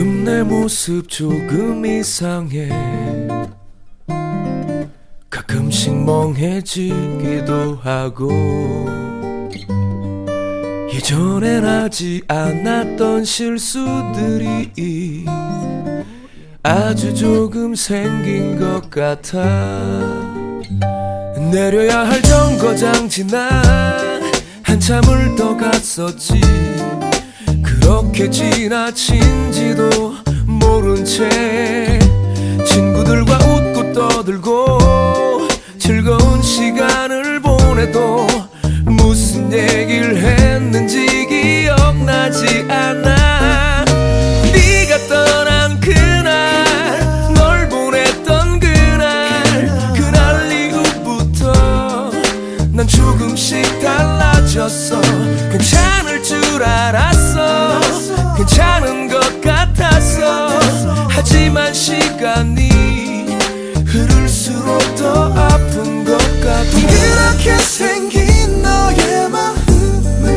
내 모습 조금 이상해. 가끔씩 멍해지기도 하고. 예전엔 하지 않았던 실수들이 아주 조금 생긴 것 같아. 내려야 할 정거장 지나 한참을 더 갔었지 그렇게 지나친지도 모른 채 친구들과 웃고 떠들고 즐거운 시간을 보내도 무슨 얘기를 했는지 기억나지 않아. 네가 떠난 그날 널 보냈던 그날 그날 이후부터 난 조금씩 달라졌어. 괜찮을 하지만 시간이 흐를수록 더 아픈 것 같아. 그렇게 생긴 너의 마음을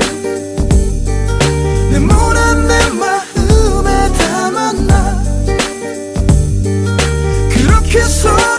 네모난 내 마음에 담았나 그렇게 속